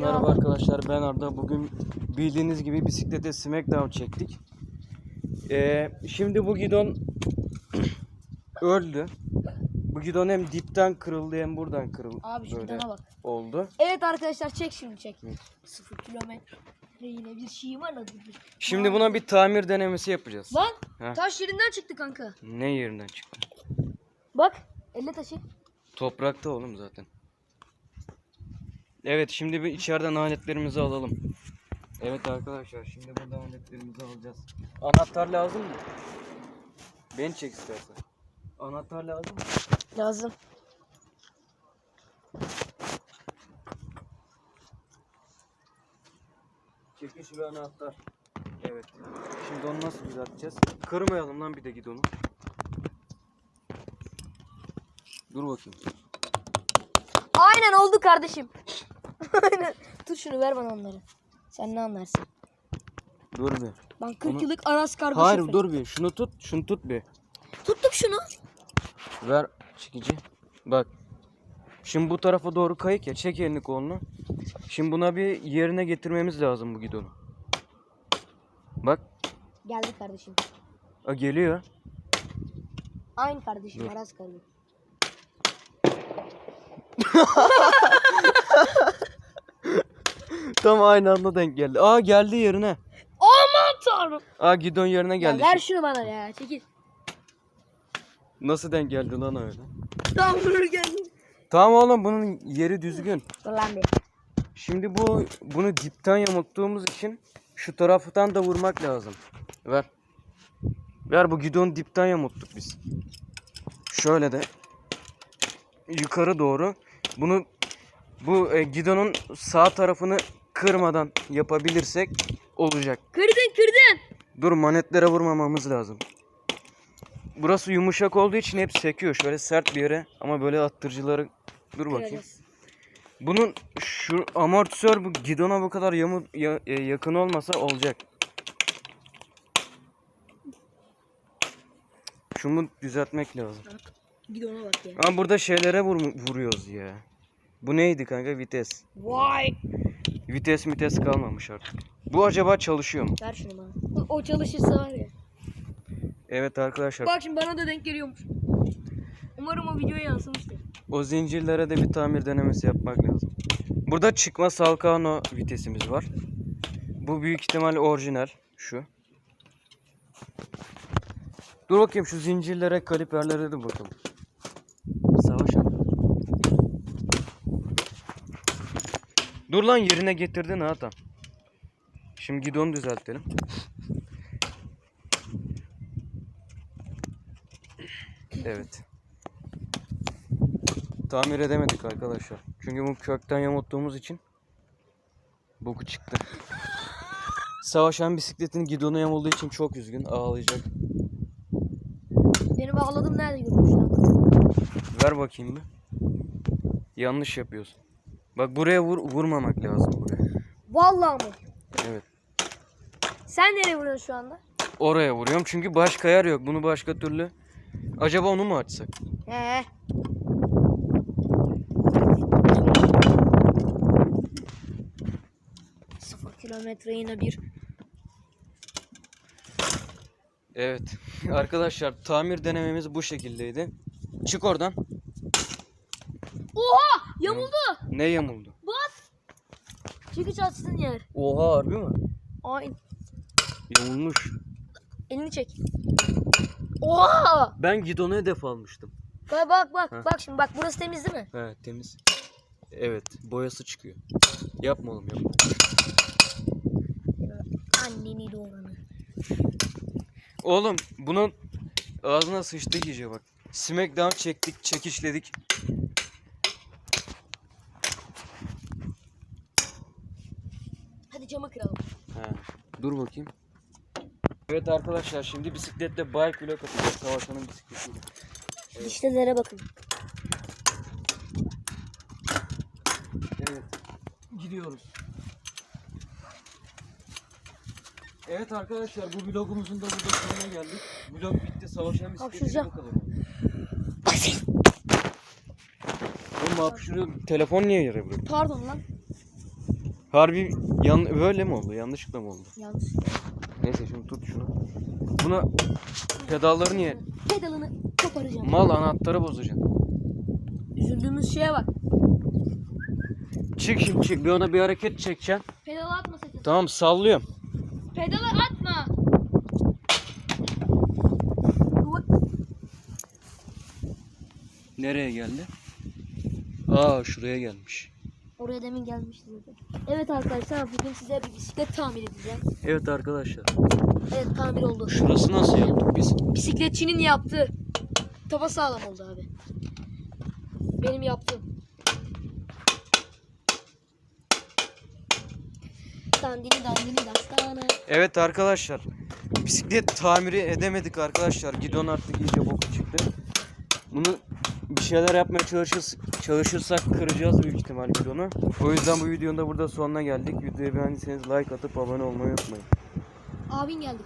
merhaba arkadaşlar ben Arda. Bugün bildiğiniz gibi bisiklete smackdown çektik. Ee, şimdi bu gidon öldü. Bu gidon hem dipten kırıldı hem buradan kırıldı. Abi şu böyle gidona bak. oldu. Evet arkadaşlar çek şimdi çek. Sıfır kilometre yine bir şey var da. Şimdi buna bir tamir denemesi yapacağız. Lan Ha. taş yerinden çıktı kanka. Ne yerinden çıktı? Bak elle taşı. Toprakta oğlum zaten. Evet şimdi bir içeriden aletlerimizi alalım. Evet arkadaşlar şimdi burada aletlerimizi alacağız. Anahtar lazım mı? Beni çek istersen. Anahtar lazım mı? Lazım. Çekiş ve anahtar. Evet. Şimdi onu nasıl düzelteceğiz? Kırmayalım lan bir de gidonu. Dur bakayım. Aynen oldu kardeşim. Aynen. Tut şunu ver bana onları. Sen ne anlarsın? Dur bir. Ben 40 Onu- yıllık Aras kargo Hayır şoförü. dur bir. Şunu tut. Şunu tut bir. Tuttum şunu. Ver çekici. Bak. Şimdi bu tarafa doğru kayık ya. Çek elini kolunu. Şimdi buna bir yerine getirmemiz lazım bu gidonu. Bak. Geldi kardeşim. A, geliyor. Aynı kardeşim Dur. Aras kargo. Tam aynı anda denk geldi. Aa geldi yerine. Aman tanrım. Aa gidon yerine Ya geldi. ver şunu bana ya çekil. Nasıl denk geldi lan öyle? Tamam geldi. Tamam oğlum bunun yeri düzgün. Dur lan bir. Şimdi bu bunu dipten yamulttuğumuz için şu taraftan da vurmak lazım. Ver. Ver bu gidonu dipten yamulttuk biz. Şöyle de yukarı doğru bunu bu e, gidonun sağ tarafını kırmadan yapabilirsek olacak. Kırdın kırdın. Dur manetlere vurmamamız lazım. Burası yumuşak olduğu için hep sekiyor. Şöyle sert bir yere ama böyle attırıcıları dur bakayım. Kıracağız. Bunun şu amortisör bu gidona bu kadar yamu, ya- e, yakın olmasa olacak. Şunu düzeltmek lazım. Gidona bak ya. Ama burada şeylere vur, vuruyoruz ya. Bu neydi kanka? Vites. Vay. Vites mites kalmamış artık. Bu acaba çalışıyor mu? Ver şunu bana. O çalışırsa var ya. Evet arkadaşlar. Bak şimdi bana da denk geliyormuş. Umarım o videoya yansımıştır. O zincirlere de bir tamir denemesi yapmak lazım. Burada çıkma Salkano vitesimiz var. Bu büyük ihtimal orijinal şu. Dur bakayım şu zincirlere, kaliperlere de bakalım. Savaş abi. Dur lan yerine getirdin ha tam. Şimdi gidonu düzeltelim. Evet. Tamir edemedik arkadaşlar. Çünkü bu kökten yamulttuğumuz için boku çıktı. Savaşan bisikletin gidonu yamulduğu için çok üzgün. Ağlayacak. Beni bağladım nerede görmüş lan? Ver bakayım bir. Yanlış yapıyorsun. Bak buraya vur, vurmamak lazım buraya. Vallahi mı? Evet. Sen nereye vuruyorsun şu anda? Oraya vuruyorum çünkü başka yer yok. Bunu başka türlü. Acaba onu mu açsak? He. Sıfır kilometre yine bir. Evet. Arkadaşlar tamir denememiz bu şekildeydi. Çık oradan. Oha! Yamuldu. Ne yamuldu? Bak. Çekiç açtın yer. Oha harbi mi? Ay. Yamulmuş. Elini çek. Oha! Ben gidonu hedef almıştım. Bak bak bak. Heh. Bak şimdi bak burası temiz değil mi? Evet temiz. Evet boyası çıkıyor. Yapma oğlum yapma. Anneni doğranı. Oğlum bunun ağzına sıçtı iyice bak. Smackdown çektik, çekişledik. Camı kıralım. He. Dur bakayım. Evet arkadaşlar şimdi bisikletle bike vlog atacağız. Savaşanın bisikletiyle. Dişlilere bakın. Evet. Gidiyoruz. Evet arkadaşlar bu vlogumuzun da burada sonuna geldik. Vlog bitti. Savaşan bisikletiyle bu kadar. Oğlum hapşırıyor. Telefon niye yere bırakıyor? Pardon lan. Harbi yan böyle mi oldu? Yanlışlıkla mı oldu? Yanlış. Neyse şimdi tut şunu. Buna pedalları niye? Pedalını koparacağım. Mal anahtarı bozacaksın. Üzüldüğümüz şeye bak. Çık şimdi çık. Bir ona bir hareket çekeceksin. Pedalı atma sakın. Tamam sallıyorum. Pedalı atma. Nereye geldi? Aa şuraya gelmiş. Oraya demin gelmişti zaten. Evet arkadaşlar bugün size bir bisiklet tamir edeceğim. Evet arkadaşlar. Evet tamir oldu. Şurası nasıl yaptık biz? Bisikletçinin yaptığı. Tava sağlam oldu abi. Benim yaptığım. Dandini dandini dastana. Evet arkadaşlar. Bisiklet tamiri edemedik arkadaşlar. Gidon artık iyice boku çıktı. Bunu şeyler yapmaya çalışırız, çalışırsak kıracağız büyük ihtimal gidonu. O yüzden bu videonun da burada sonuna geldik. Videoyu beğendiyseniz like atıp abone olmayı unutmayın. Abin geldi.